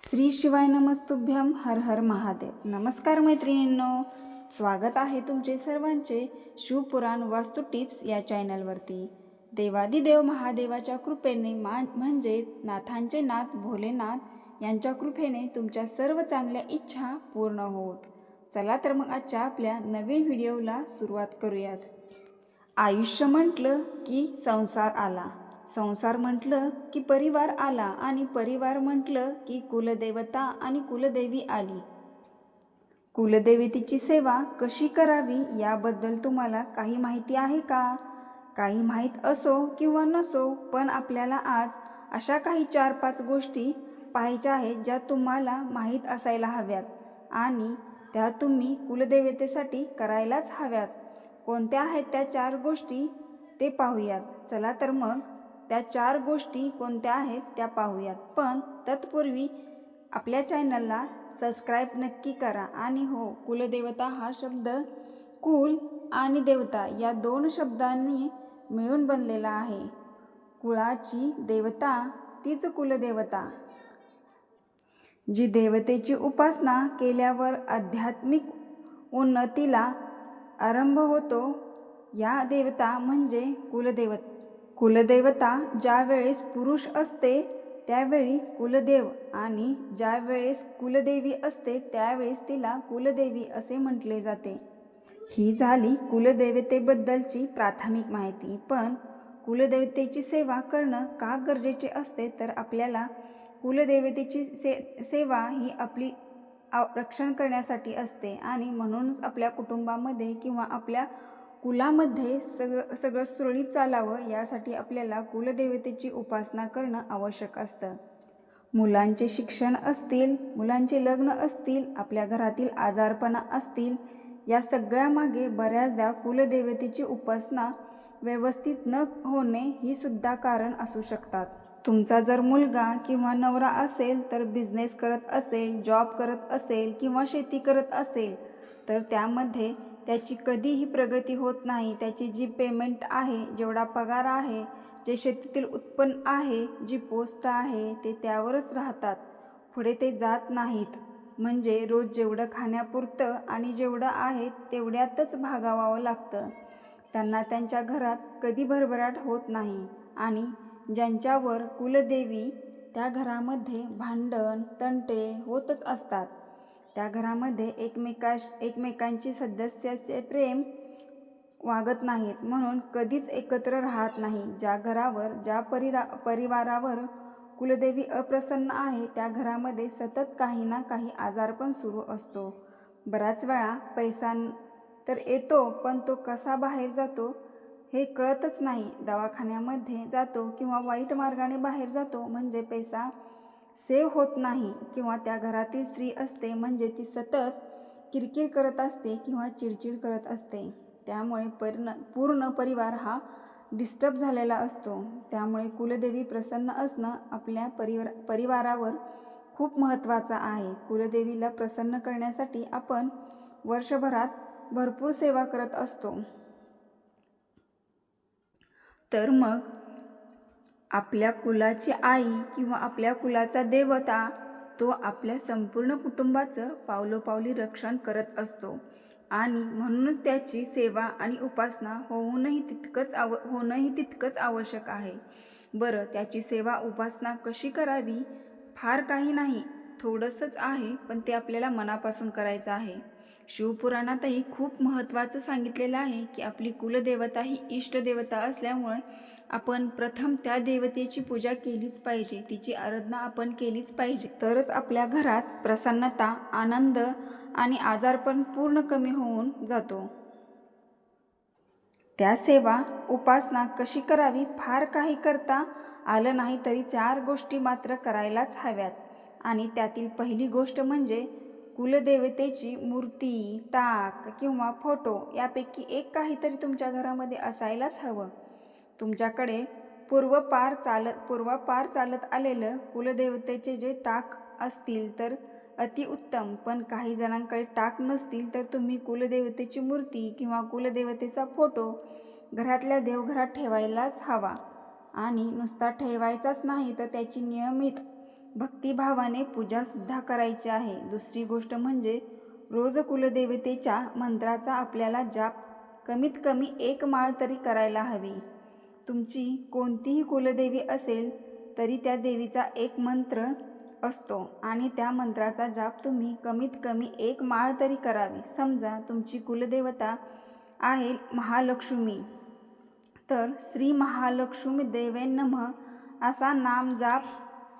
श्री शिवाय नमस्तुभ्यम हर हर महादेव. नमस्कार मैत्रिणींनो. स्वागत आहे तुमचे सर्वांचे शिवपुराण वास्तू टिप्स या चॅनलवरती. देवादिदेव महादेवाच्या कृपेने मा म्हणजेच नाथांचे नाथ भोलेनाथ यांच्या कृपेने तुमच्या सर्व चांगल्या इच्छा पूर्ण होत. चला तर मग आजच्या आपल्या नवीन व्हिडिओला सुरुवात करूयात. आयुष्य म्हटलं की संसार आला. संसार म्हटलं की परिवार आला आणि परिवार म्हटलं की कुलदेवता आणि कुलदेवी आली. कुलदेवतेची सेवा कशी करावी याबद्दल तुम्हाला काही माहिती आहे का? काही माहीत असो किंवा नसो पण आपल्याला आज अशा काही चार पाच गोष्टी पाहायच्या आहेत ज्या तुम्हाला माहीत असायला हव्यात आणि त्या तुम्ही कुलदेवतेसाठी करायलाच हव्यात. कोणत्या आहेत त्या चार गोष्टी ते पाहूयात. चला तर मग त्या चार गोष्टी कोणत्या आहेत त्या पाहूयात. पण तत्पूर्वी आपल्या चॅनलला सबस्क्राईब नक्की करा आणि हो कुलदेवता हा शब्द कुल आणि देवता या दोन शब्दांनी मिळून बनलेला आहे. कुळाची देवता तीच कुलदेवता. जी देवतेची उपासना केल्यावर आध्यात्मिक उन्नतीला आरंभ होतो या देवता म्हणजे कुलदेवता. कुलदेवता ज्यावेळेस पुरुष असते त्यावेळी कुलदेव आणि ज्यावेळेस कुलदेवी असते त्यावेळेस तिला कुलदेवी असे म्हटले जाते. ही झाली कुलदेवतेबद्दलची प्राथमिक माहिती. पण कुलदेवतेची सेवा करणं का गरजेचे असते? तर आपल्याला कुलदेवतेची से सेवा ही आपली आव रक्षण करण्यासाठी असते आणि म्हणूनच आपल्या कुटुंबामध्ये किंवा आपल्या कुलामध्ये सगळं सगळं सुरळीत चालावं यासाठी आपल्याला कुलदेवतेची उपासना करणं आवश्यक असतं. मुलांचे शिक्षण असतील मुलांचे लग्न असतील आपल्या घरातील आजारपणा असतील या सगळ्यामागे बऱ्याचदा कुलदेवतेची उपासना व्यवस्थित न होणे ही सुद्धा कारण असू शकतात. तुमचा जर मुलगा किंवा नवरा असेल तर बिझनेस करत असेल जॉब करत असेल किंवा शेती करत असेल तर त्यामध्ये त्याची कधीही प्रगती होत नाही. त्याची जी पेमेंट आहे जेवढा पगार आहे जे शेतीतील उत्पन्न आहे जी पोस्ट आहे ते त्यावरच राहतात. पुढे ते जात नाहीत. म्हणजे रोज जेवढं खाण्यापुरतं आणि जेवढं आहे तेवढ्यातच भागावावं लागतं. त्यांना त्यांच्या घरात कधी भरभराट होत नाही. आणि ज्यांच्यावर कुलदेवी त्या घरामध्ये भांडण तंटे होतच असतात. त्या घरामध्ये एकमेकाश एकमेकांची सदस्याचे प्रेम वागत नाहीत. म्हणून कधीच एकत्र राहत नाही. ज्या घरावर ज्या परिरा परिवारावर कुलदेवी अप्रसन्न आहे त्या घरामध्ये सतत काही ना काही आजारपण सुरू असतो. बऱ्याच वेळा पैसा तर येतो पण तो कसा बाहेर जातो हे कळतच नाही. दवाखान्यामध्ये जातो किंवा वाईट मार्गाने बाहेर जातो म्हणजे पैसा सेव्ह होत नाही किंवा त्या घरातील स्त्री असते म्हणजे ती सतत किरकिर करत असते किंवा चिडचिड करत असते. त्यामुळे परिण पूर्ण परिवार हा डिस्टर्ब झालेला असतो. त्यामुळे कुलदेवी प्रसन्न असणं आपल्या परिवार परिवारावर खूप महत्त्वाचं आहे. कुलदेवीला प्रसन्न करण्यासाठी आपण वर्षभरात भरपूर सेवा करत असतो. तर मग आपल्या कुलाची आई किंवा आपल्या कुलाचा देवता तो आपल्या संपूर्ण कुटुंबाचं पावलोपावली रक्षण करत असतो. आणि म्हणूनच त्याची सेवा आणि उपासना होऊनही तितकंच आव होणंही तितकंच आवश्यक आहे. बरं त्याची सेवा उपासना कशी करावी? फार काही नाही. थोडंसंच आहे पण ते आपल्याला मनापासून करायचं आहे. शिवपुराणातही खूप महत्त्वाचं सांगितलेलं आहे की आपली कुलदेवता ही इष्टदेवता असल्यामुळे आपण प्रथम त्या देवतेची पूजा केलीच पाहिजे. तिची आराधना आपण केलीच पाहिजे. तरच आपल्या घरात प्रसन्नता आनंद आणि आजारपण पूर्ण कमी होऊन जातो. त्या सेवा उपासना कशी करावी फार काही करता आलं नाही तरी चार गोष्टी मात्र करायलाच हव्यात. आणि त्यातील पहिली गोष्ट म्हणजे कुलदेवतेची मूर्ती ताक किंवा फोटो यापैकी एक काहीतरी तुमच्या घरामध्ये असायलाच हवं. तुमच्याकडे पूर्वपार चालत पूर्वापार चालत आलेलं कुलदेवतेचे जे टाक असतील तर अतिउत्तम पण काही जणांकडे टाक नसतील तर तुम्ही कुलदेवतेची मूर्ती किंवा कुलदेवतेचा फोटो घरातल्या देवघरात ठेवायलाच हवा. आणि नुसता ठेवायचाच नाही तर त्याची नियमित भक्तिभावाने पूजासुद्धा करायची आहे. दुसरी गोष्ट म्हणजे रोज कुलदेवतेच्या मंत्राचा आपल्याला जाप कमीत कमी एक माळ तरी करायला हवी. तुमची कोणतीही कुलदेवी असेल तरी त्या देवीचा एक मंत्र असतो आणि त्या मंत्राचा जाप तुम्ही कमीत कमी एक माळ तरी करावी. समजा तुमची कुलदेवता आहे महालक्ष्मी. तर श्री महालक्ष्मी देवे नमः असा नाम जाप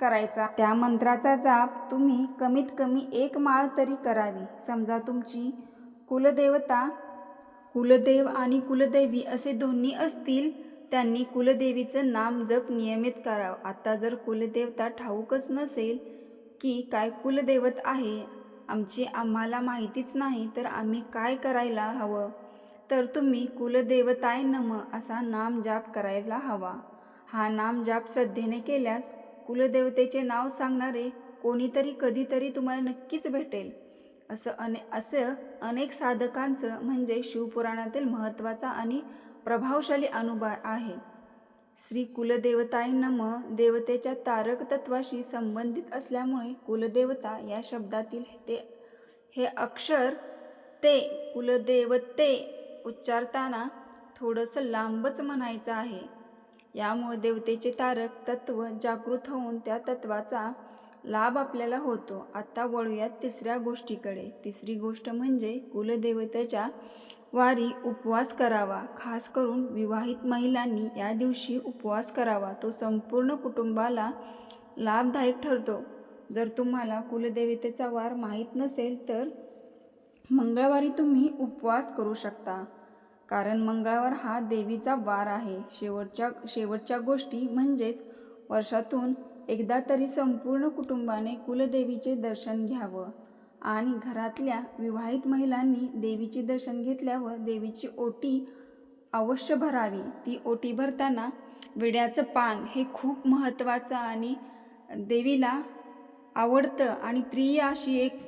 करायचा. त्या मंत्राचा जाप तुम्ही कमीत कमी एक माळ तरी करावी. समजा तुमची कुलदेवता कुलदेव आणि कुलदेवी असे दोन्ही असतील त्यांनी कुलदेवीचं नाम जप नियमित करावं. आता जर कुलदेवता ठाऊकच नसेल की काय कुलदैवत आहे आमची आम्हाला माहितीच नाही तर आम्ही काय करायला हवं? तर तुम्ही कुलदेवताय नम असा नाम जाप करायला हवा. हा नाम जाप श्रद्धेने केल्यास कुलदेवतेचे नाव सांगणारे कोणीतरी कधीतरी तुम्हाला नक्कीच भेटेल. असं अने असं अनेक साधकांचं म्हणजे शिवपुराणातील महत्त्वाचा आणि प्रभावशाली अनुभव आहे. श्री कुलदेवताय नम देवतेच्या तारक तत्वाशी संबंधित असल्यामुळे कुलदेवता या शब्दातील ते हे अक्षर ते कुलदेवते उच्चारताना थोडंसं लांबच म्हणायचं आहे. यामुळे देवतेचे तारक तत्व जागृत होऊन त्या तत्वाचा लाभ आपल्याला होतो. आत्ता वळूयात तिसऱ्या गोष्टीकडे. तिसरी गोष्ट म्हणजे कुलदेवतेच्या वारी उपवास करावा. खास करून विवाहित महिलांनी या दिवशी उपवास करावा. तो संपूर्ण कुटुंबाला लाभदायक ठरतो. जर तुम्हाला कुलदेवतेचा वार माहीत नसेल तर मंगळवारी तुम्ही उपवास करू शकता. कारण मंगळवार हा देवीचा वार आहे. शेवटच्या शेवटच्या गोष्टी म्हणजेच वर्षातून एकदा तरी संपूर्ण कुटुंबाने कुलदेवीचे दर्शन घ्यावं. आणि घरातल्या विवाहित महिलांनी देवीचे दर्शन घेतल्यावर देवीची ओटी अवश्य भरावी. ती ओटी भरताना विड्याचं पान हे खूप महत्त्वाचं आणि देवीला आवडतं आणि प्रिय अशी एक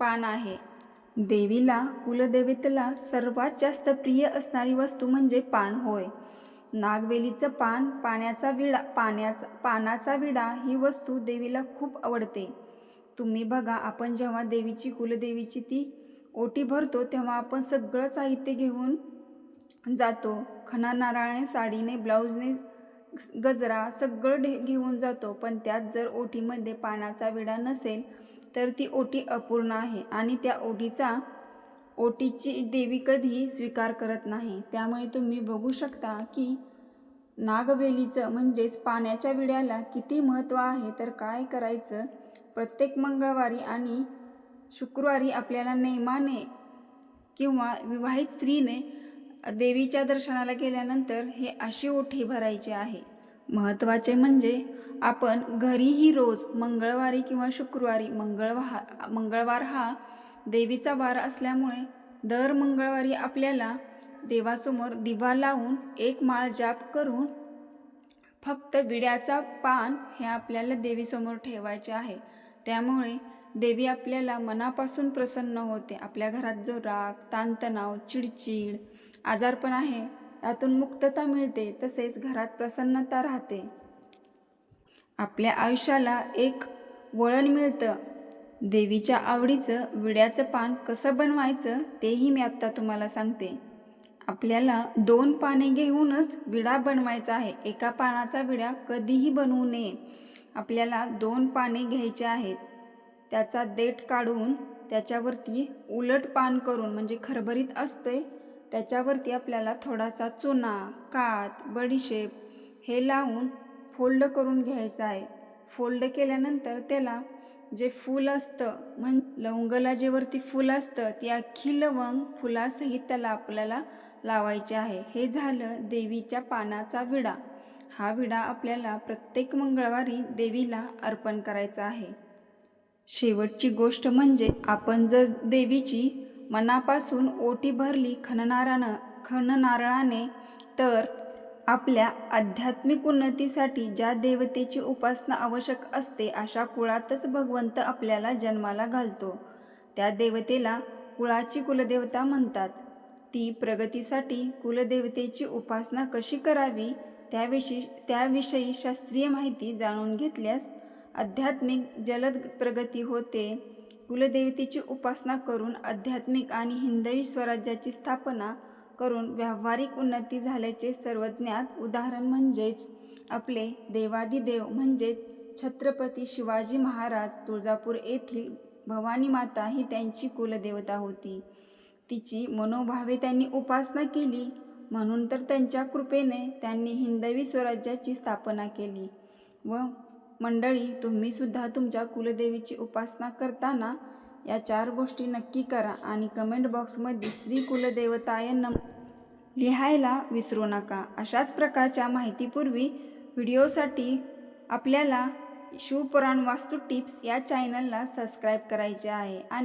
पान आहे. देवीला कुलदेवतेला सर्वात जास्त प्रिय असणारी वस्तू म्हणजे पान होय. नागवेलीचं पान पाण्याचा विडा पाण्याचा पानाचा विडा ही वस्तू देवीला खूप आवडते. तुम्ही बघा आपण जेव्हा देवीची कुलदेवीची ती ओटी भरतो तेव्हा आपण सगळं साहित्य घेऊन जातो. खणा नारळाने साडीने ब्लाऊजने गजरा सगळं ढे घेऊन जातो. पण त्यात जर ओटीमध्ये पानाचा विडा नसेल तर ती ओटी अपूर्ण आहे आणि त्या ओटीचा ओटीची देवी कधी स्वीकार करत नाही. त्यामुळे तुम्ही बघू शकता की नागवेलीचं म्हणजेच पाण्याच्या विड्याला किती महत्त्व आहे तर काय करायचं? प्रत्येक मंगळवारी आणि शुक्रवारी आपल्याला नेमाने किंवा विवाहित स्त्रीने देवीच्या दर्शनाला गेल्यानंतर हे अशी ओठी भरायची आहे. महत्त्वाचे म्हणजे आपण घरीही रोज मंगळवारी किंवा शुक्रवारी मंगळवार मंगळवार हा देवीचा वार असल्यामुळे दर मंगळवारी आपल्याला देवासमोर दिवा लावून एक माळ जाप करून फक्त विड्याचा पान हे आपल्याला देवीसमोर ठेवायचे आहे. त्यामुळे देवी आपल्याला मनापासून प्रसन्न होते. आपल्या घरात जो राग ताणतणाव चिडचिड आजारपण आहे यातून मुक्तता मिळते तसेच घरात प्रसन्नता राहते. आपल्या आयुष्याला एक वळण मिळतं. देवीच्या आवडीचं विड्याचं पान कसं बनवायचं तेही मी आत्ता तुम्हाला सांगते. आपल्याला दोन पाने घेऊनच विडा बनवायचा आहे. एका पानाचा विडा कधीही बनवू नये. आपल्याला दोन पाने घ्यायचे आहेत. त्याचा देठ काढून त्याच्यावरती उलट पान करून म्हणजे खरभरीत असते त्याच्यावरती आपल्याला थोडासा चुना कात बडीशेप हे लावून फोल्ड करून घ्यायचं आहे. फोल्ड केल्यानंतर त्याला जे फूल असतं म्हण लवंगला जे वरती फूल असतं ती अख्खी लवंग फुलासहित त्याला आपल्याला लावायचे आहे. हे झालं देवीच्या पानाचा विडा. हा विडा आपल्याला प्रत्येक मंगळवारी देवीला अर्पण करायचा आहे. शेवटची गोष्ट म्हणजे आपण जर देवीची मनापासून ओटी भरली खणनारानं खणनारळाने तर आपल्या आध्यात्मिक उन्नतीसाठी ज्या देवतेची उपासना आवश्यक असते अशा कुळातच भगवंत आपल्याला जन्माला घालतो. त्या देवतेला कुळाची कुलदेवता म्हणतात. ती प्रगतीसाठी कुलदेवतेची उपासना कशी करावी? त्याविषयी त्याविषयी शास्त्रीय माहिती जाणून घेतल्यास आध्यात्मिक जलद प्रगती होते. कुलदेवतेची उपासना करून आध्यात्मिक आणि हिंदवी स्वराज्याची स्थापना करून व्यावहारिक उन्नती झाल्याचे सर्वज्ञात उदाहरण म्हणजेच आपले देवादिदेव म्हणजेच छत्रपती शिवाजी महाराज तुळजापूर येथील भवानी माता ही त्यांची कुलदेवता होती. तिची मनोभावे त्यांनी उपासना केली. म्हणून तर त्यांच्या कृपेने त्यांनी हिंदवी स्वराज्याची स्थापना केली. व मंडळी तुम्हीसुद्धा तुमच्या कुलदेवीची उपासना करताना या चार गोष्टी नक्की करा आणि कमेंट बॉक्समध्ये श्री कुलदेवताय नम लिहायला विसरू नका. अशाच प्रकारच्या माहितीपूर्वी व्हिडिओसाठी आपल्याला शिवपुराण वास्तू टिप्स या चॅनलला सबस्क्राईब करायचे आहे. आणि